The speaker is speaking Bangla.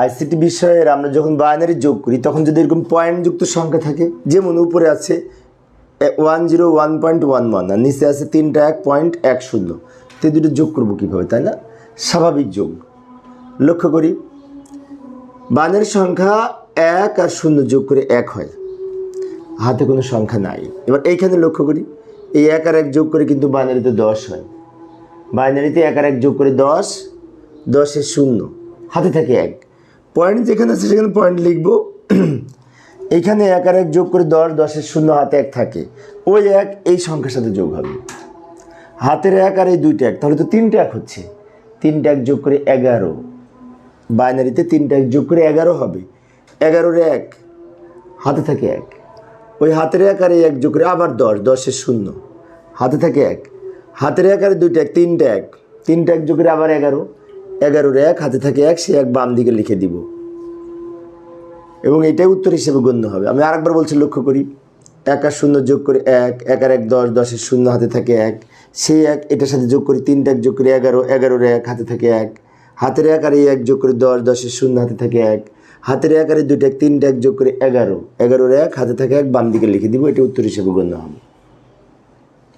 আইসিটি বিষয়ের আমরা যখন বাইনারি যোগ করি, তখন যদি এরকম পয়েন্টযুক্ত সংখ্যা থাকে, যেমন উপরে আছে one zero one point one one আর নিচে আছে তিনটা এক পয়েন্ট এক শূন্য, তো দুটো যোগ করব কীভাবে, তাই না? স্বাভাবিক যোগ। লক্ষ্য করি বাইনারি সংখ্যা এক আর শূন্য যোগ করে এক হয়। হাতে কোনো সংখ্যা নাই। এবার এইখানে লক্ষ্য করি, এই এক আর এক যোগ করে কিন্তু বাইনারিতে দশ হয়। বাইনারিতে এক আর এক যোগ করে দশ দশের শূন্য, হাতে থাকে এক। পয়েন্ট যেখানে আছে সেখানে পয়েন্ট লিখব। এখানে এক আর এক যোগ করে দশ, দশের শূন্য হাতে এক থাকে। ওই এক, এই সংখ্যার সাথে যোগ হবে। হাতের এক আর এই দুইটা এক, তাহলে তো তিনটে এক হচ্ছে। তিনটে এক যোগ করে এগারো। বাইনারিতে তিনটে এক যোগ করে এগারো হবে। এগারোর এক, হাতে থাকে এক। ওই হাতের এক আর এই এক যোগ করে আবার দশ, দশের শূন্য। হাতে থাকে এক। হাতের এক আর দুইটা এক, তিনটে এক। তিনটে এক যোগ করে আবার এগারো। এগারোর এক, হাতে থাকে এক, সে এক বাম দিকে লিখে দিব। এবং এটাই উত্তর হিসেবে গণ্য হবে। আমি আরেকবার বলছি, লক্ষ্য করি, এক আর শূন্য যোগ করে এক এক আর এক, দশ, দশের শূন্য হাতে থাকে এক, সেই এক, এটার সাথে যোগ করি তিনটা এক যোগ করে এগারো, এগারোর এক, হাতে থাকে এক, হাতের এক আর এক যোগ করে দশ, দশের শূন্য হাতে থাকে এক, হাতের এক আর দুইটা এক, তিনটা এক যোগ করে এগারো, এগারোর এক, হাতে থাকে এক, বাম দিকে লিখে দিব এটা উত্তর হিসেবে গণ্য হবে।